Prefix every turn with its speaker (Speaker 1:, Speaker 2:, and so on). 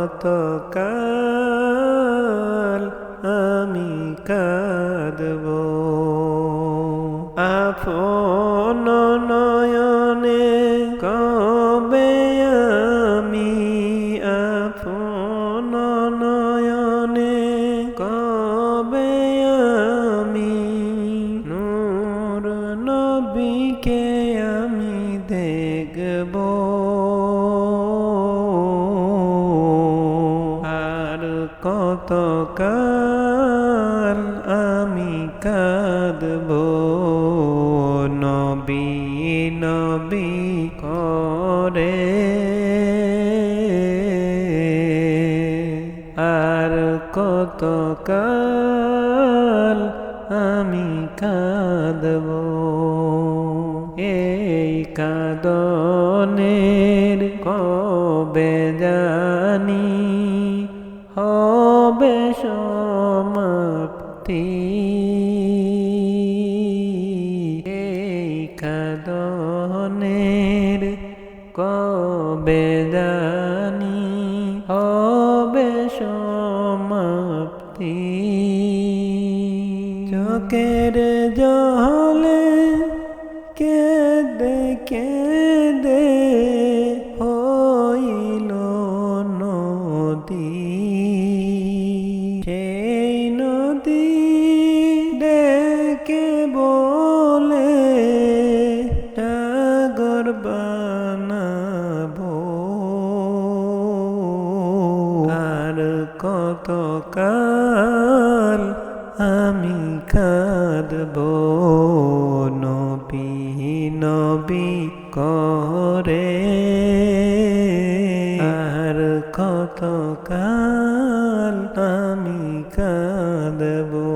Speaker 1: কত কাল আমি কাঁদব। আপন নয়নে কবে আমি আপন নয়নে কবে আমি নূর নবীকে আমি দেখব। কত কাল আমি কাঁদব? নবী নবী করে। আর কত কাল আমি কাঁদব? এই কাদনের কবে জানি হবে সমাপ্তি এই কাদনের কবে জানি হবে সমাপ্তি চোখের জলে কেঁদে কেঁদে নদী ডেকে বলে সাগর বানাবো। আর কত কাল আমি কাঁদব, নবী নবী, করে। আর কত কাল കാതവോ